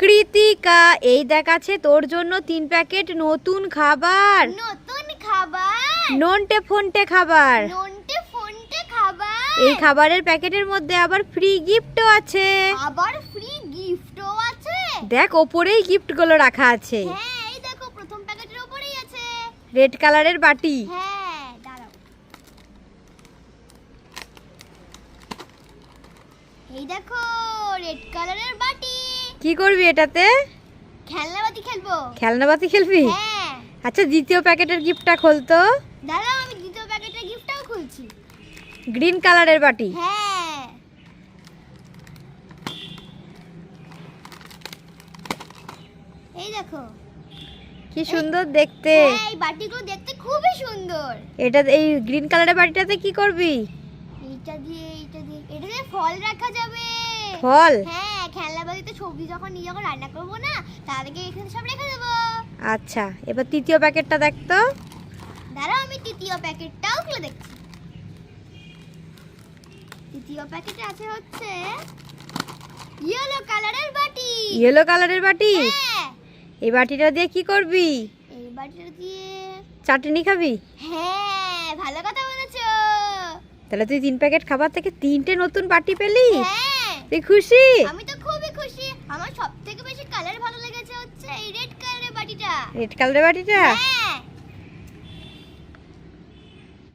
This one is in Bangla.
কৃতিকা এই দেখাচ্ছে তোর জন্য তিন প্যাকেট নতুন খাবার। নতুন খাবার? ননটে ফোনটে খাবার। নন্টে ফোনটে খাবার? এই খাবারের প্যাকেটের মধ্যে আবার ফ্রি গিফটও আছে। আবার ফ্রি গিফটও আছে? দেখ ওপরেই গিফটগুলো রাখা আছে। হ্যাঁ এই দেখো প্রথম প্যাকেটের উপরেই আছে। রেড কালারের বাটি। হ্যাঁ দাঁড়াও। এই দেখো রেড কালারের বাটি। কি করবি এটাতে? খেলনা বাতি খেলব। খেলনা বাতি খেলবি? হ্যাঁ। আচ্ছা দ্বিতীয় প্যাকেটের গিফটটা খোলতো দাঁড়াও আমি দ্বিতীয় প্যাকেটের গিফটটাও খুলছি। গ্রিন কালারের বাটি। হ্যাঁ। এই দেখো। কি সুন্দর দেখতে। হ্যাঁ এই বাটিগুলো দেখতে খুবই সুন্দর। এটা এই গ্রিন কালারের বাটিটাতে কি করবি? এইটা দিয়ে এইটা দিয়ে এটা দিয়ে ফল রাখা যাবে। ফল? হ্যাঁ। সবজি যখন নিয়ে যখন রান্না করব না তার আগে এখানে সব রেখে দেবো। আচ্ছা এবার তৃতীয় প্যাকেটটা দেখতো দাঁড়াও আমি তৃতীয় প্যাকেটটাও খুলে দেখছি। তৃতীয় প্যাকেটে আছে হচ্ছে ইয়েলো কালারের বাটি। ইয়েলো কালারের বাটি? হ্যাঁ। এই বাটিটা দিয়ে কি করবি? এই বাটিটা দিয়ে চাটনি খাবি? হ্যাঁ ভালো কথা বলেছ। তাহলে তুই তিন প্যাকেট খাবার থেকে তিনটে নতুন বাটি পেলি? হ্যাঁ। তুই খুশি? আমি তো খুশি আমার সবথেকে বেশি কালার ভালো লেগেছে হচ্ছে এই রেড কালারের বাটিটা। রেড কালারের বাটিটা? হ্যাঁ।